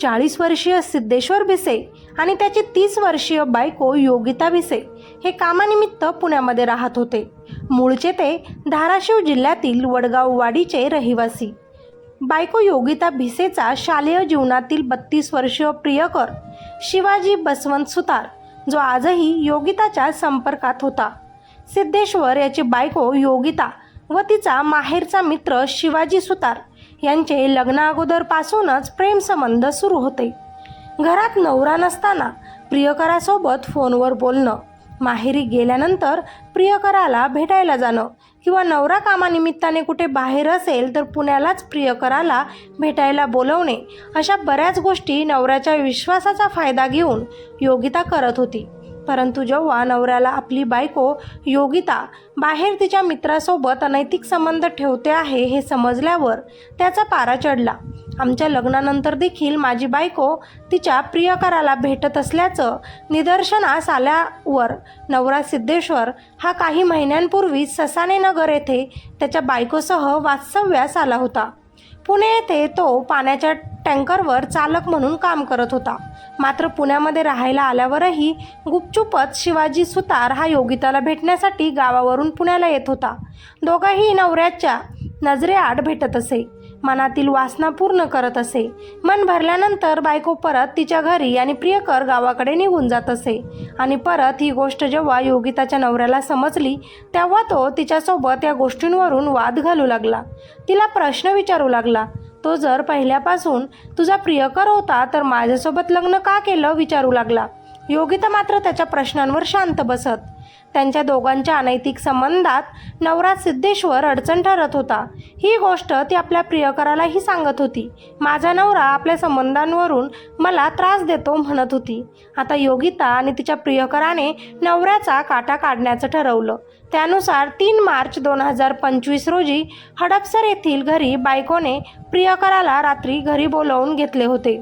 चाळीस वर्षीय सिद्धेश्वर भिसे आणि त्याची तीस वर्षीय बायको योगिता भिसे हे कामानिमित्त पुण्यामध्ये राहत होते. मूळचे ते धाराशिव जिल्ह्यातील वडगाव वाडीचे रहिवासी. बायको योगिता भिसेचा शालेय जीवनातील बत्तीस वर्षीय प्रियकर शिवाजी बसवंत सुतार जो आजही योगिताच्या संपर्कात होता. सिद्धेश्वर याची बायको योगिता व तिचा माहेरचा मित्र शिवाजी सुतार यांचे लग्नाअगोदरपासूनच प्रेमसंबंध सुरू होते. घरात नवरा नसताना प्रियकरासोबत फोनवर बोलणं माहेरी गेल्यानंतर प्रियकराला भेटायला जाणं किंवा नवरा कामानिमित्ताने कुठे बाहेर असेल तर पुण्यालाच प्रियकराला भेटायला बोलवणे अशा बऱ्याच गोष्टी नवऱ्याच्या विश्वासाचा फायदा घेऊन योगिता करत होती. परंतु जेव्हा नवऱ्याला आपली बायको योगिता बाहेर तिच्या मित्रासोबत अनैतिक संबंध ठेवते आहे हे समजल्यावर त्याचा पारा चढला. आमच्या लग्नानंतर देखील माझी बायको तिच्या प्रियकराला भेटत असल्याचं निदर्शनास आल्यावर नवरा सिद्धेश्वर हा काही महिन्यांपूर्वी ससाने नगर येथे त्याच्या बायकोसह वास्तव्यास आला होता. पुणे येथे तो पाण्याच्या टँकरवर चालक म्हणून काम करत होता. मात्र पुण्यामध्ये राहायला आल्यावरही गुपचूपच शिवाजी सुतार हा योगिताला भेटण्यासाठी गावावरून पुण्याला येत होता. दोघंही नवऱ्याच्या नजरेआड भेटत असे. मनातील वासना पूर्ण करत असे. मन भरल्यानंतर बायको परत तिच्या घरी आणि प्रियकर गावाकडे निघून जात असे. आणि परत ही गोष्ट जेव्हा योगिताच्या नवऱ्याला समजली तेव्हा तो तिच्यासोबत या गोष्टींवरून वाद घालू लागला. तिला प्रश्न विचारू लागला तो जर पहिल्यापासून तुझा प्रियकर होता तर माझ्यासोबत लग्न का केलं? विचारू लागला. योगिता मात्र त्याच्या प्रश्नांवर शांत बसत. त्यांच्या दोघांच्या अनैतिक संबंधात नवरा सिद्धेश्वर अडचण ठरत होता. ही गोष्ट ती आपल्या प्रियकरालाही सांगत होती. माझा नवरा आपल्या संबंधांवरून मला त्रास देतो म्हणत होती. आता योगिता आणि तिच्या प्रियकराने नवऱ्याचा काटा काढण्याचं ठरवलं. त्यानुसार तीन मार्च दोन हजार पंचवीस रोजी हडपसर येथील घरी बायकोने प्रियकराला रात्री घरी बोलवून घेतले होते.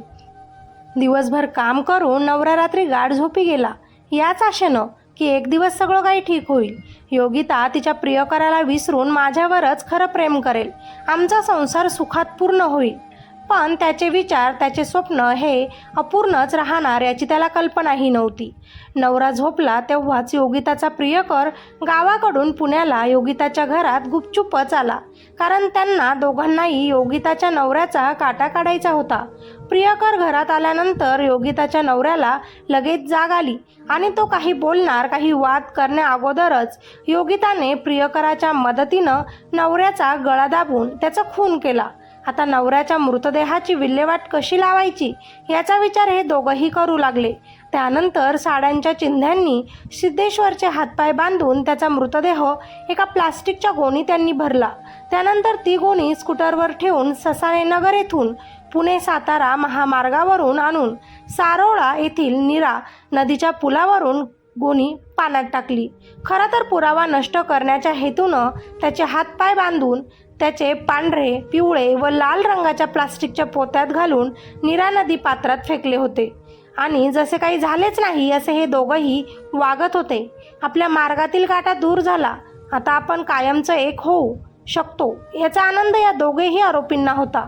दिवसभर काम करून नवरा रात्री गाढ झोपी गेला. याच आशेनं की एक दिवस सगळं काही ठीक होईल. योगिता तिच्या प्रियकराला विसरून माझ्यावरच खरं प्रेम करेल. आमचा संसार सुखात पूर्ण होईल. पण त्याचे विचार त्याचे स्वप्न हे अपूर्णच राहणार याची त्याला कल्पनाही नव्हती. नवरा झोपला तेव्हाच योगिताचा प्रियकर गावाकडून पुण्याला योगिताच्या घरात गुपचूपच आला. कारण त्यांना दोघांनाही योगिताच्या नवऱ्याचा काटा काढायचा होता. प्रियकर घरात आल्यानंतर योगिताच्या नवऱ्याला लगेच जाग आली आणि तो काही बोलणार काही वाद करण्या अगोदरच योगिताने प्रियकराच्या मदतीनं नवऱ्याचा गळा दाबून त्याचा खून केला. आता नवऱ्याच्या मृतदेहाची विल्हेवाट कशी लावायची याचा विचार हे दोघंही करू लागले. त्यानंतर साड्यांच्या चिन्ह्यांनी सिद्धेश्वरचे हातपाय बांधून त्याचा मृतदेह एका प्लास्टिकच्या गोणी त्यांनी भरला. त्यानंतर ती गोणी स्कूटरवर ठेवून ससाने नगर येथून पुणे सातारा महामार्गावरून आणून सारोळा येथील निरा नदीच्या पुलावरून गोणी पाण्यात टाकली. खरं तर पुरावा नष्ट करण्याच्या हेतूनं त्याचे हातपाय बांधून त्याचे पांढरे पिवळे व लाल रंगाच्या प्लास्टिकच्या पोत्यात घालून निरा नदी पात्रात फेकले होते. आणि जसे काही झालेच नाही असे हे दोघंही वागत होते. आपल्या मार्गातील काटा दूर झाला. आता आपण कायमचं एक होऊ शकतो याचा आनंद या दोघेही आरोपींना होता.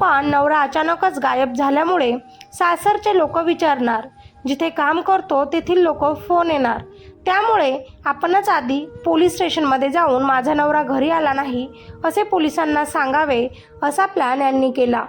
पण नवरा अचानकच गायब झाल्यामुळे सासरचे लोक विचारणार जिथे काम करतो तेथील लोक फोन येणार. त्यामुळे आपणच आधी पोलीस स्टेशनमध्ये जाऊन माझा नवरा घरी आला नाही असे पोलिसांना सांगावे असा प्लॅन यांनी केला.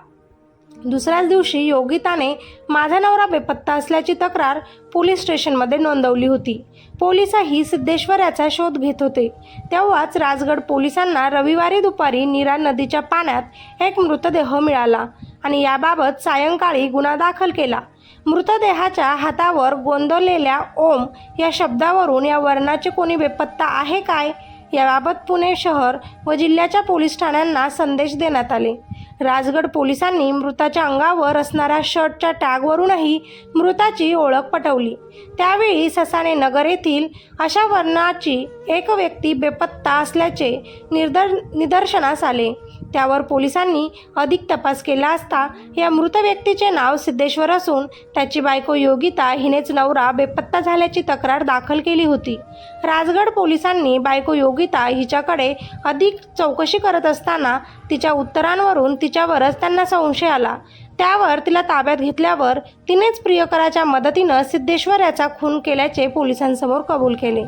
दुसऱ्याच दिवशी योगिताने माझा नवरा बेपत्ता असल्याची तक्रार पोलीस स्टेशनमध्ये नोंदवली होती. पोलिसही सिद्धेश्वर याचा शोध घेत होते. तेव्हाच राजगड पोलिसांना रविवारी दुपारी नीरा नदीच्या पाण्यात एक मृतदेह मिळाला आणि याबाबत सायंकाळी गुन्हा दाखल केला. मृतदेहाच्या हातावर गोंदवलेल्या ओम या शब्दावरून या वर्णाचे कोणी बेपत्ता आहे काय? याबाबत पुणे शहर व जिल्ह्याच्या पोलीस ठाण्यांना संदेश देण्यात आले. राजगड पोलिसांनी मृताच्या अंगावर असणाऱ्या शर्टच्या टॅगवरूनही मृताची ओळख पटवली. त्यावेळी ससाणे नगर येथील अशा वर्णाची एक व्यक्ती बेपत्ता असल्याचे निर्दर निदर्शनास आले. त्यावर पोलिसांनी अधिक तपास केला असता या मृत व्यक्तीचे नाव सिद्धेश्वर असून त्याची बायको योगिता हिनेच नवरा बेपत्ता झाल्याची तक्रार दाखल केली होती. राजगड पोलिसांनी बायको योगिता हिच्याकडे अधिक चौकशी करत असताना तिच्या उत्तरांवरून तिच्यावरच त्यांना संशय आला. त्यावर तिला ताब्यात घेतल्यावर तिनेच प्रियकराच्या मदतीनं सिद्धेश्वर याचा खून केल्याचे पोलिसांसमोर कबूल केले.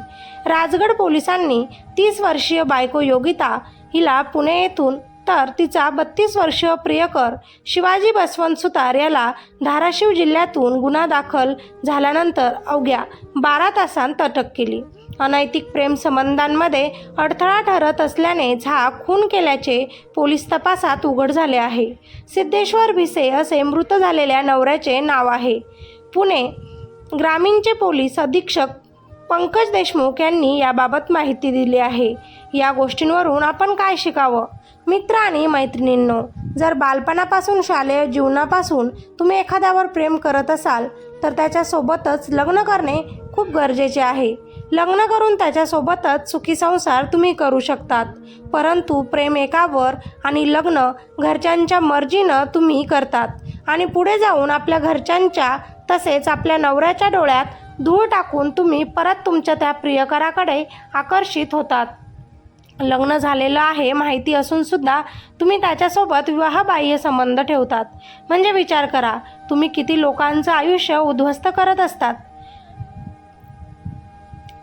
राजगड पोलिसांनी तीस वर्षीय बायको योगिता हिला पुणे येथून तर तिचा बत्तीस वर्षीय प्रियकर शिवाजी बसवंत सुतार याला धाराशिव जिल्ह्यातून गुन्हा दाखल झाल्यानंतर अवघ्या बारा तासांत अटक केली. अनैतिक प्रेम संबंधांमध्ये अडथळा ठरत असल्याने झा खून केल्याचे पोलीस तपासात उघड झाले आहे. सिद्धेश्वर भिसे असे मृत झालेल्या नवऱ्याचे नाव आहे. पुणे ग्रामीणचे पोलीस अधीक्षक पंकज देशमुख यांनी याबाबत माहिती दिली आहे. या गोष्टींवरून आपण काय शिकावं? मित्र आणि मैत्रिणींनो जर बालपणापासून शालेय जीवनापासून तुम्ही एखाद्यावर प्रेम करत असाल तर त्याच्यासोबतच लग्न करणे खूप गरजेचे आहे. लग्न करून त्याच्यासोबतच सुखी संसार तुम्ही करू शकतात. परंतु प्रेम एकावर आणि लग्न घरच्यांच्या मर्जीनं तुम्ही करतात. आणि पुढे जाऊन आपल्या घरच्यांच्या तसेच आपल्या नवऱ्याच्या डोळ्यात धूळ टाकून तुम्ही परत तुमच्या त्या प्रियकराकडे आकर्षित होतात. लग्न झालेलं आहे माहिती असून सुद्धा तुम्ही त्याच्यासोबत विवाहबाह्य संबंध ठेवतात. म्हणजे विचार करा तुम्ही किती लोकांचं आयुष्य उद्ध्वस्त करत असतात?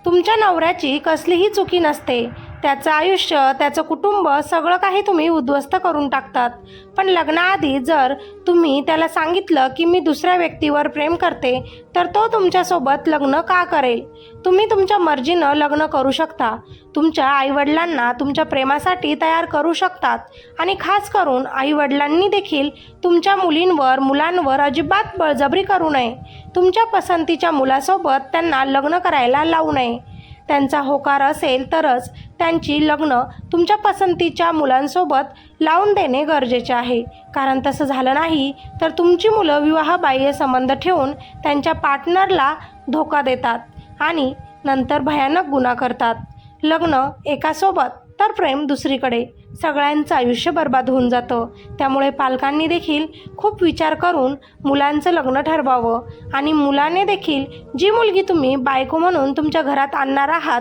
तुमच्या नवऱ्याची कसलीही चुकी नसते. त्याचं आयुष्य त्याचं कुटुंब सगळं काही तुम्ही उद्ध्वस्त करून टाकतात. पण लग्नाआधी जर तुम्ही त्याला सांगितलं की मी दुसऱ्या व्यक्तीवर प्रेम करते तर तो तुमच्यासोबत लग्न का करेल? तुम्ही तुमच्या मर्जीनं लग्न करू शकता. तुमच्या आईवडिलांना तुमच्या प्रेमासाठी तयार करू शकतात. आणि खास करून आईवडिलांनी देखील तुमच्या मुलींवर मुलांवर अजिबात बळजबरी करू नये. तुमच्या पसंतीच्या मुलासोबत त्यांना लग्न करायला लावू नये. त्यांचा होकार असेल तरच त्यांची लग्न तुमच्या पसंतीच्या मुलांसोबत लावून देणे गरजेचे आहे. कारण तसं झालं नाही तर तुमची मुलं विवाहबाह्य संबंध ठेवून त्यांच्या पार्टनरला धोका देतात आणि नंतर भयानक गुन्हा करतात. लग्न एकासोबत तर प्रेम दुसरीकडे. सगळ्यांचं आयुष्य बर्बाद होऊन जातं. त्यामुळे पालकांनी देखील खूप विचार करून मुलांचं लग्न ठरवावं. आणि मुलाने देखील जी मुलगी तुम्ही बायको म्हणून तुमच्या घरात आणणार आहात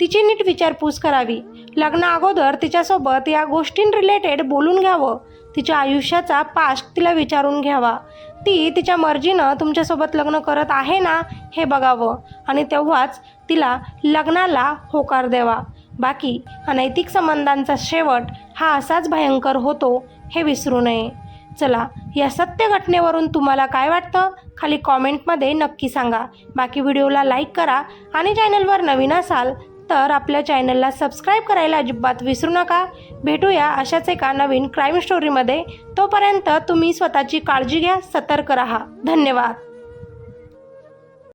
तिची नीट विचारपूस करावी. लग्न अगोदर तिच्यासोबत या गोष्टीं रिलेटेड बोलून घ्यावं. तिच्या आयुष्याचा पास्ट तिला विचारून घ्यावा. ती तिच्या मर्जीनं तुमच्यासोबत लग्न करत आहे ना हे बघावं. आणि तेव्हाच तिला लग्नाला होकार द्यावा. बाकी अनैतिक संबंधांचा शेवट हा असाच भयंकर होतो हे विसरू नये. चला या सत्य घटनेवरून तुम्हाला काय वाटतं? खाली कॉमेंटमध्ये नक्की सांगा. बाकी व्हिडिओला लाईक करा आणि चॅनलवर नवीन असाल तर आपल्या चॅनलला सबस्क्राईब करायला अजिबात विसरू नका. भेटूया अशाच एका नवीन क्राईम स्टोरीमध्ये. तोपर्यंत तुम्ही स्वतःची काळजी घ्या सतर्क राहा. धन्यवाद.